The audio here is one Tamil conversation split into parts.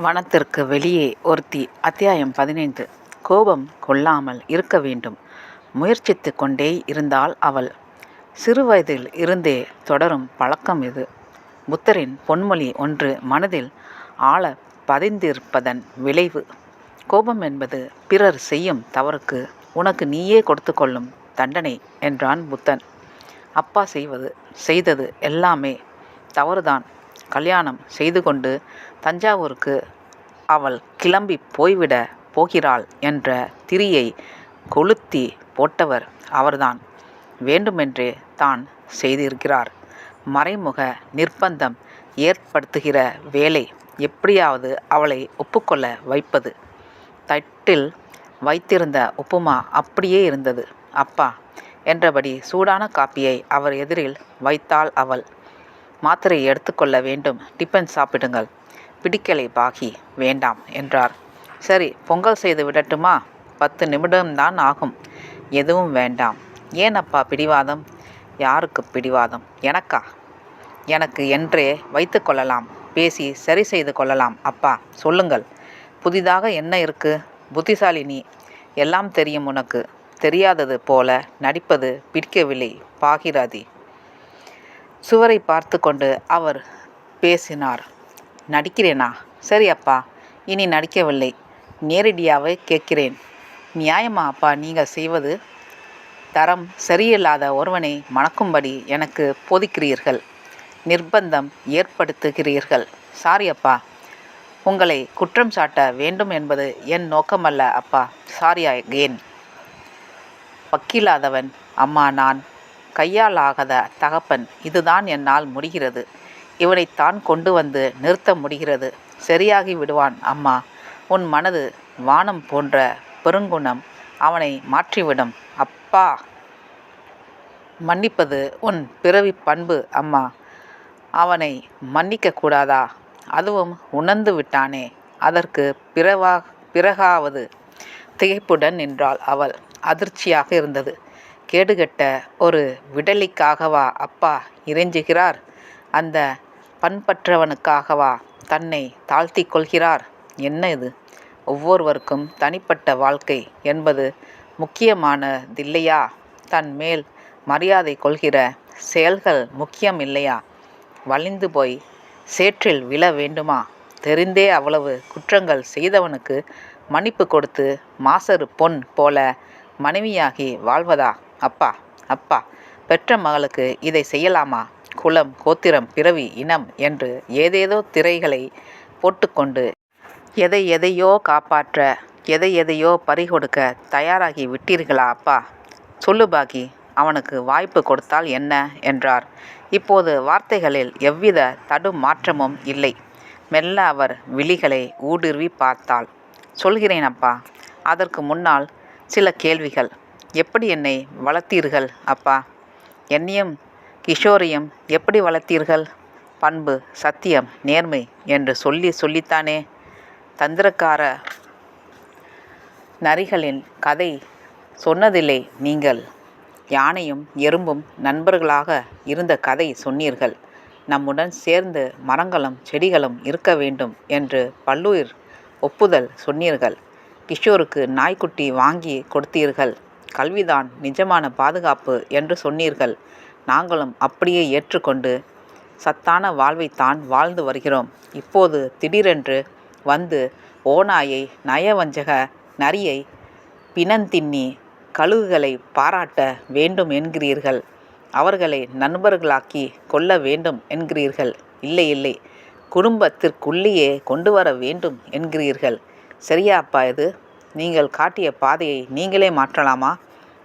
வனத்திற்கு வெளியே ஒருத்தி அத்தியாயம் பதினைந்து. கோபம் கொள்ளாமல் இருக்க வேண்டும். முயற்சித்து கொண்டே இருந்தால் அவள். சிறுவயதில் இருந்தே தொடரும் பழக்கம் இது. புத்தரின் பொன்மொழி ஒன்று மனதில் ஆழ பதிந்திருப்பதன் விளைவு. கோபம் என்பது பிறர் செய்யும் தவறுக்கு உனக்கு நீயே கொடுத்து கொள்ளும் தண்டனை என்றான் புத்தன். அப்பா செய்வது செய்தது எல்லாமே தவறுதான். கல்யாணம் செய்து கொண்டு தஞ்சாவூருக்கு அவள் கிளம்பி போய்விட போகிறாள் என்ற திரியை கொளுத்தி போட்டவர் அவர்தான். வேண்டுமென்றே தான் செய்திருக்கிறார். மறைமுக நிர்பந்தம் ஏற்படுத்துகிற வேலை எப்படியாவது அவளை ஒப்புக்கொள்ள வைப்பது. தட்டில் வைத்திருந்த உப்புமா அப்படியே இருந்தது. அப்பா என்றபடி சூடான காப்பியை அவர் எதிரில் வைத்தாள் அவள். மாத்திரை எடுத்துக்கொள்ள வேண்டும். டிபன் சாப்பிடுங்கள். பிடிக்கலை பாகி வேண்டாம் என்றார். சரி பொங்கல் செய்து விடட்டுமா? பத்து நிமிடம்தான் ஆகும். எதுவும் வேண்டாம். ஏன் அப்பா பிடிவாதம்? யாருக்கு பிடிவாதம்? எனக்கா? எனக்கு என்றே வைத்து கொள்ளலாம். பேசி சரி செய்து கொள்ளலாம். அப்பா சொல்லுங்கள். புதிதாக என்ன இருக்கு? புத்திசாலி நீ. எல்லாம் தெரியும் உனக்கு. தெரியாதது போல நடிப்பது பிடிக்கவில்லை பாகிராதி. சுவரை பார்த்து கொண்டு அவர் பேசினார். நடிக்கிறேனா? சரி அப்பா இனி நடிக்கவில்லை. நேரடியாகவே கேட்கிறேன். நியாயமா அப்பா நீங்கள் செய்வது தரம் சரியில்லாத ஒருவனை மணக்கும்படி எனக்கு போதிக்கிறீர்கள். நிர்பந்தம் ஏற்படுத்துகிறீர்கள். சாரி அப்பா உங்களை குற்றம் சாட்ட வேண்டும் என்பது என் நோக்கமல்ல அப்பா. சாரியா ஏன் வக்கீலாதவன் அம்மா நான். கையாலாகாத தகப்பன் இதுதான் என்னால் முடிகிறது. இவனைத்தான் கொண்டு வந்து நிறுத்த முடிகிறது. சரியாகி விடுவான் அம்மா. உன் மனது வானம் போன்ற பெருங்குணம் அவனை மாற்றிவிடும். அப்பா. மன்னிப்பது உன் பிறவி பண்பு அம்மா. அவனை மன்னிக்க கூடாதா? அதுவும் உணர்ந்து விட்டானே. அதற்கு பிறவா பிறகாவது திகைப்புடன் நின்றாள் அவள். அதிர்ச்சியாக இருந்தது. கேடுகெட்ட ஒரு விடலிக்காகவா அப்பா இறைஞ்சுகிறார்? அந்த பண்பற்றவனுக்காகவா தன்னை தாழ்த்தி கொள்கிறார்? என்ன இது? ஒவ்வொருவருக்கும் தனிப்பட்ட வாழ்க்கை என்பது முக்கியமானதில்லையா தன் மேல் மரியாதை கொள்கிற செயல்கள் முக்கியம் இல்லையா? வலிந்து போய் சேற்றில் விழ வேண்டுமா? தெரிந்தே அவ்வளவு குற்றங்கள் செய்தவனுக்கு மன்னிப்பு கொடுத்து மாசறு பொன் போல மனைவியாகி வாழ்வதா? அப்பா அப்பா பெற்ற மகளுக்கு இதை செய்யலாமா? குலம் கோத்திரம் பிறவி இனம் என்று ஏதேதோ திரைகளை போட்டுக்கொண்டு எதை எதையோ காப்பாற்ற எதை எதையோ பறிகொடுக்க தயாராகி விட்டீர்களா அப்பா? சொல்லு பாக்கி அவனுக்கு வாய்ப்பு கொடுத்தால் என்ன? என்றார். இப்போது வார்த்தைகளில் எவ்வித தடுமாற்றமும் இல்லை. மெல்ல அவர் விழிகளை ஊடுருவி பார்த்தாள். சொல்கிறேன் அப்பா அதற்கு முன்னால் சில கேள்விகள். எப்படி என்னை வளர்த்தீர்கள் அப்பா? என்னையும் கிஷோரையும் எப்படி வளர்த்தீர்கள்? பண்பு சத்தியம் நேர்மை என்று சொல்லி சொல்லித்தானே? தந்திரக்கார நரிகளின் கதை சொன்னதில்லை நீங்கள். யானையும் எறும்பும் நண்பர்களாக இருந்த கதை சொன்னீர்கள். நம்முடன் சேர்ந்து மரங்களும் செடிகளும் இருக்க வேண்டும் என்று பல்லுயிர் ஒப்புதல் சொன்னீர்கள். கிஷோருக்கு நாய்க்குட்டி வாங்கி கொடுத்தீர்கள். கல்விதான் நிஜமான பாதுகாப்பு என்று சொன்னீர்கள். நாங்களும் அப்படியே ஏற்றுக்கொண்டு சத்தான வாழ்வைத்தான் வாழ்ந்து வருகிறோம். இப்போது திடீரென்று வந்து ஓநாயை நயவஞ்சக நரியை பிணந்தின்னி கழுகுகளை பாராட்ட வேண்டும் என்கிறீர்கள். அவர்களை நண்பர்களாக்கி கொள்ள வேண்டும் என்கிறீர்கள். இல்லை இல்லை. குடும்பத்திற்குள்ளேயே கொண்டு வர வேண்டும் என்கிறீர்கள். சரியாப்பா இது? நீங்கள் காட்டிய பாதையை நீங்களே மாற்றலாமா?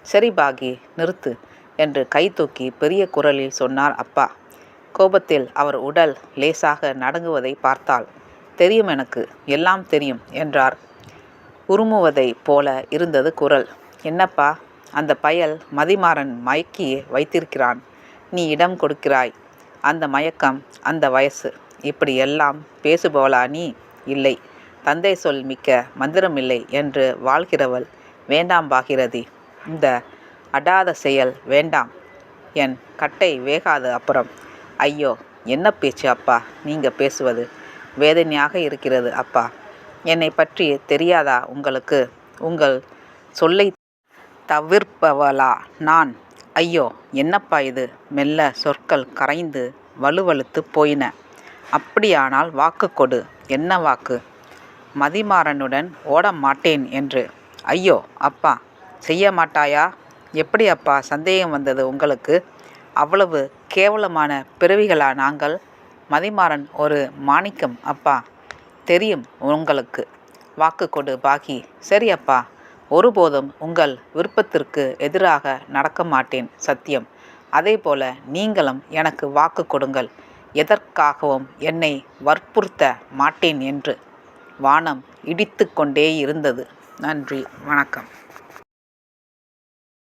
சரி பாகி நிறுத்து என்று கை தூக்கி பெரிய குரலில் சொன்னார் அப்பா. கோபத்தில் அவர் உடல் லேசாக நடங்குவதை பார்த்தாள். தெரியும் எனக்கு எல்லாம் தெரியும் என்றார். உருமுவதைப் போல இருந்தது குரல். என்னப்பா அந்த பயல் மதிமாறன் மயக்கி வைத்திருக்கிறான். நீ இடம் கொடுக்கிறாய். அந்த மயக்கம் அந்த வயசு. இப்படி எல்லாம் பேசுபவளா நீ? இல்லை. தந்தை சொல் மிக்க மந்திரமில்லை என்று வாழ்கிறவள் வேண்டாம் பாகிரதி இந்த அடாத செயல் வேண்டாம். என் கட்டை வேகாது அப்புறம். ஐயோ என்ன பேச்சு அப்பா? நீங்கள் பேசுவது வேதனையாக இருக்கிறது அப்பா. என்னை பற்றி தெரியாதா உங்களுக்கு? உங்கள் சொல்லை தவிர்ப்பவளா நான்? ஐயோ என்னப்பா இது? மெல்ல சொற்கள் கரைந்து வலுவழுத்து போயின. அப்படியானால் வாக்கு கொடு. என்ன வாக்கு? மதிமாறனுடன் ஓட மாட்டேன் என்று. ஐயோ அப்பா செய்ய மாட்டாயா எப்படி அப்பா சந்தேகம் வந்தது உங்களுக்கு? அவ்வளவு கேவலமான பிறவிகளா நாங்கள்? மதிமாறன் ஒரு மாணிக்கம் அப்பா. தெரியும் உங்களுக்கு. வாக்கு கொடு பாகி. சரி அப்பா. ஒருபோதும் உங்கள் விருப்பத்திற்கு எதிராக நடக்க மாட்டேன் சத்தியம். அதே போல நீங்களும் எனக்கு வாக்கு கொடுங்கள். எதற்காகவும் என்னை வற்புறுத்த மாட்டேன் என்று. வானம் இடித்து கொண்டே இருந்தது நன்றி. வணக்கம்.